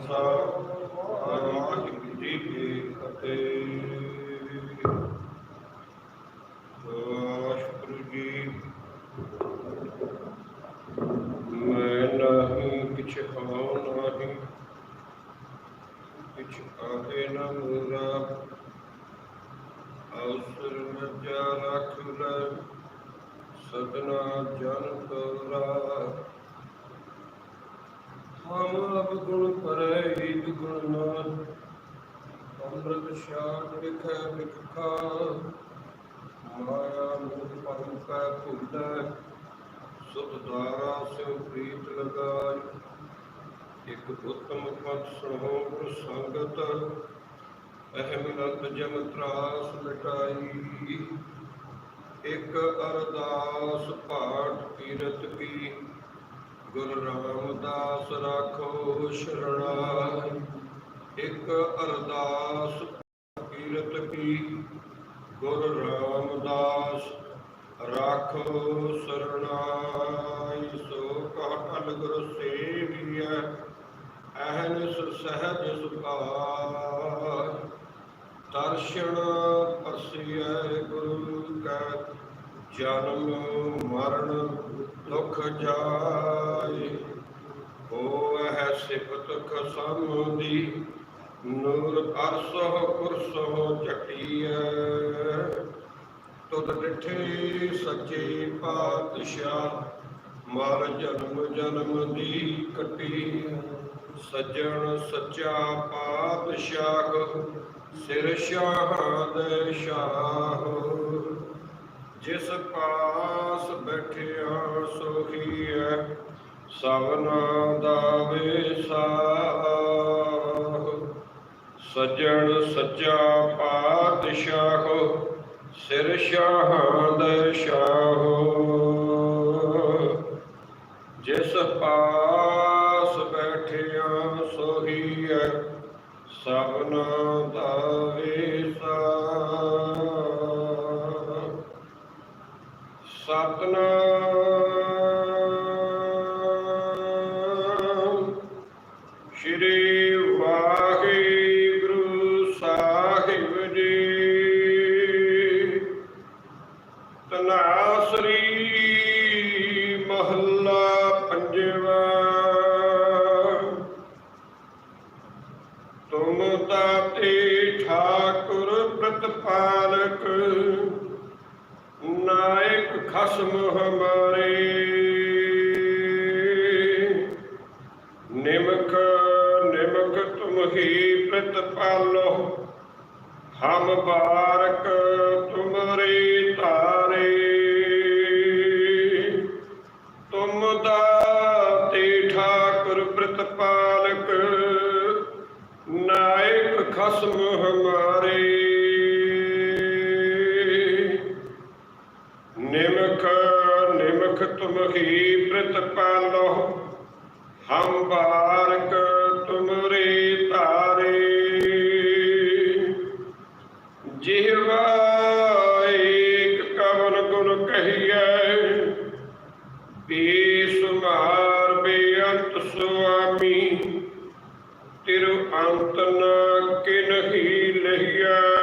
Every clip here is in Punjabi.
ਖਾਲਸਾ ਵਾਹਿਗੁਰੂ ਜੀ ਕੀ ਫਤਿਹ ਵਾਹਿਗੁਰੂ ਜੀ ਮੈਂ ਨਹੀਂ ਕਿਛ ਹਾਂ ਨਹੀਂ ਕਿਛ ਆਵੇ ਨਾ ਮੂਰਾ ਅਵਸਰ ਮੱਜਾ ਰੱਖ ਲੈ ਸਦਨਾ ਜਨ ਤੋਰਾ ਹਮ ਅਬ ਗੁਣ ਪਰੈ ਈਦ ਗੁਣ ਨਾਨ ਅੰਮ੍ਰਿਤ ਸ਼ਾਨ ਵਿਖੈ ਵਿਖਾ ਮਾਇਆ ਮੋਹ ਪਰਮ ਕੈ ਭੁੱਲੈ। ਸੁਧ ਦਾਰਾ ਸਿਉ ਪ੍ਰੀਤ ਲਗਾਇ। ਇਕ ਉਤਮ ਪਦ ਸੁਣੋ ਗੁਰ ਸੰਗਤ। ਅਹਿਮ ਰਤ ਜਮ ਤਰਾਸ ਲਟਾਈ। ਇਕ ਅਰਦਾਸ ਪਾਠ ਕੀਰਤ ਕੀ। ਗੁਰ ਰਾਮਦਾਸ ਰਾਖੋ ਸ਼ਰਣਾਈ ਇਕ ਅਰਦਾਸ ਕੀਰਤ ਕੀ। ਗੁਰ ਰਾਮਦਾਸ ਰਾਖੋ ਸਰਣਾਈ ਸੋ ਕਹਲ ਗੁਰ ਸੇਵੀਐ ਅਹਨਿਸ ਸਹਿਜ ਸੁਭਾਇ ਦਰਸ਼ਨ ਪਰਸਿਐ ਜਨਮ, ਮਰਨ, ਦੁਖ ਜਾਏ। ਹੋਵੈ ਸਿਫਤ ਖਸਮ ਦੀ, ਨੂਰ ਅਰਸੋ ਕੁਰਸੋ ਚਟੀਐ ਤੁਧ ਡਿਠੇ ਸੱਚੇ ਪਾਤਸ਼ਾਹ ਮਰ ਜਨਮ ਜਨਮ ਦੀ ਕਟੀ ਸੱਜਣ ਸੱਚਾ ਪਾਤਸ਼ਾਹ, ਸਿਰ ਸ਼ਾਹ ਦੇ ਸ਼ਾਹ। ਜਿਸ ਪਾਸ ਬੈਠਿਆ ਸੋਹੀ ਹੈ ਸਭਨਾ ਦਾ ਵੇਸਾਹ ਸੱਜਣ ਸੱਚਾ ਪਾਤਸ਼ਾਹ, ਸਿਰ ਸ਼ਾਹ ਦੇ ਸ਼ਾਹ। ਜਿਸ ਪਾਸ ਬੈਠਿਆ ਸੋਹੀ ਹੈ ਸਭਨਾ ਦਾ ਵੇਸਾਹ ਸਤਨਾਮ। ਸ਼੍ਰੀ ਵਾਹਿਗੁਰੂ ਸਾਹਿਬ ਜੀ। ਤਨਾਸਰੀ ਮਹੱਲਾ ਪੰਜਵਾ। ਤੁਮ ਤਾਤੇ ਠਾਕੁਰ ਪ੍ਰਤਪਾਲਕ ਨਾਇਕ ਖਸਮ ਹਮਾਰੇ। ਨਿਮਕ ਨਿਮਕ ਤੁਮ ਹੀ ਪ੍ਰਤਪਾਲੋ। ਹਮ ਬਾਰਕ ਤੁਮਰੇ। ਹਮ ਤੁਮਰੇ ਤਾਰੇ ਜਿਹਵਾ ਏਕ ਕਵਨ ਗੁਣ ਕਹੀਐ ਬੇਸੁਮਾਰ ਬੇਅੰਤ ਸੁਆਮੀ। ਤਿਰੁ ਅੰਤ ਨ ਕਿਨਹੀ ਲਹੀਐ।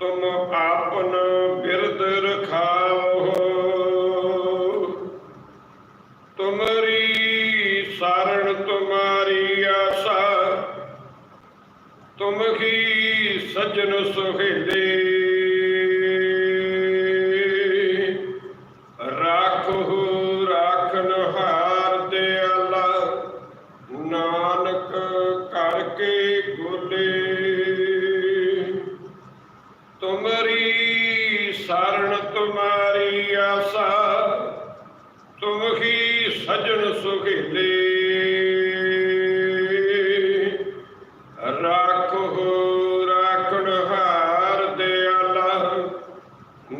ਤੁਮ ਆਪਨ ਬਿਰਦ ਰਖਾਓ। ਤੁਮਰੀ ਸਰਣ ਤੁਮਾਰੀ ਆਸਾ ਤੁਮ ਹੀ ਸਜਣ ਸੁਹੇਲੇ। ਸਜਣ ਸੁਖੇਲੇ ਰਾਖੋ ਰਾਖਣ ਹਾਰ ਦਿਆਲਾ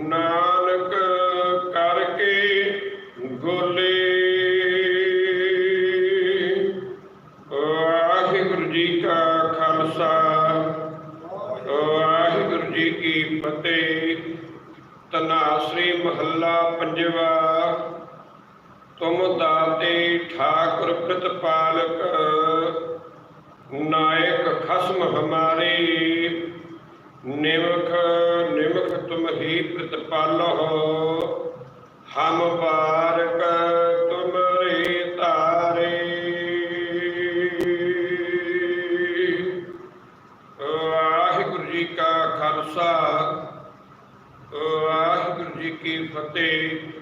ਨਾਨਕ ਕਰਕੇ ਗੋਲੇ ਵਾਹਿਗੁਰੂ ਜੀ ਕਾ ਖਾਲਸਾ, ਵਾਹਿਗੁਰੂ ਜੀ ਕੀ ਫਤਿਹ। ਤਨਾਸਰੀ ਮਹੱਲਾ ਪੰਜਵਾ ਤੁਮ ਦਾਤੇ ਠਾਕੁਰ ਪ੍ਰਤਪਾਲਕ, ਨਾਇਕ ਖਸਮ ਹਮਾਰੇ। ਨਿਮਖ ਨਿਮਖ ਤੁਮ ਹੀ ਪ੍ਰਤਪਾਲੋ ਹਮ ਬਾਰਕ ਤੁਮਰੇ ਤਾਰੇ। ਵਾਹਿਗੁਰੂ ਜੀ ਕਾ ਖਾਲਸਾ, ਵਾਹਿਗੁਰੂ ਜੀ ਕੀ ਫਤਿਹ।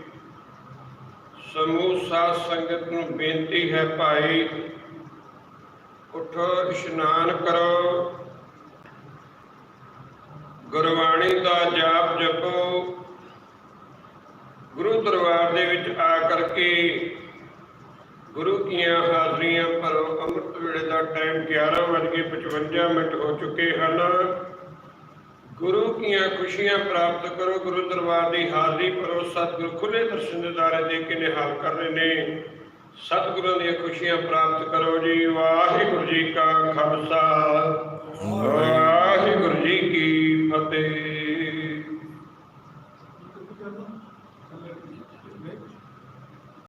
ਸਮੂਹ ਸਾਧ ਸੰਗਤ ਨੂੰ ਬੇਨਤੀ ਹੈ ਭਾਈ, ਉਠੋ, ਇਸ਼ਨਾਨ ਕਰੋ। ਗੁਰਬਾਣੀ ਦਾ ਜਾਪ ਜਪੋ। ਗੁਰੂ ਦਰਬਾਰ ਦੇ ਵਿੱਚ ਆ ਕਰਕੇ ਗੁਰੂ ਕੀਆਂ ਹਾਜ਼ਰੀਆਂ ਭਰੋ। ਅੰਮ੍ਰਿਤ ਵੇਲੇ ਦਾ ਟਾਈਮ 11:55 ਮਿੰਟ ਹੋ ਚੁੱਕੇ ਹਨ। ਗੁਰੂ ਕੀਆਂ ਖੁਸ਼ੀਆਂ ਪ੍ਰਾਪਤ ਕਰੋ ਗੁਰੂ ਦਰਬਾਰ ਦੀ ਹਾਜ਼ਰੀ ਭਰੋ ਸਤਿਗੁਰੂ ਖੁੱਲੇ ਦਰਸ਼ਨ ਦਿਦਾਰੇ ਦੇ ਕੇ ਨਿਹਾਲ ਕਰ ਰਹੇ ਨੇ। ਸਤਿਗੁਰਾਂ ਦੀਆਂ ਖੁਸ਼ੀਆਂ ਪ੍ਰਾਪਤ ਕਰੋ ਜੀ। ਵਾਹਿਗੁਰੂ ਜੀ ਕਾ ਖਾਲਸਾ। ਵਾਹਿਗੁਰੂ ਜੀ ਕੀ ਫਤਿਹ।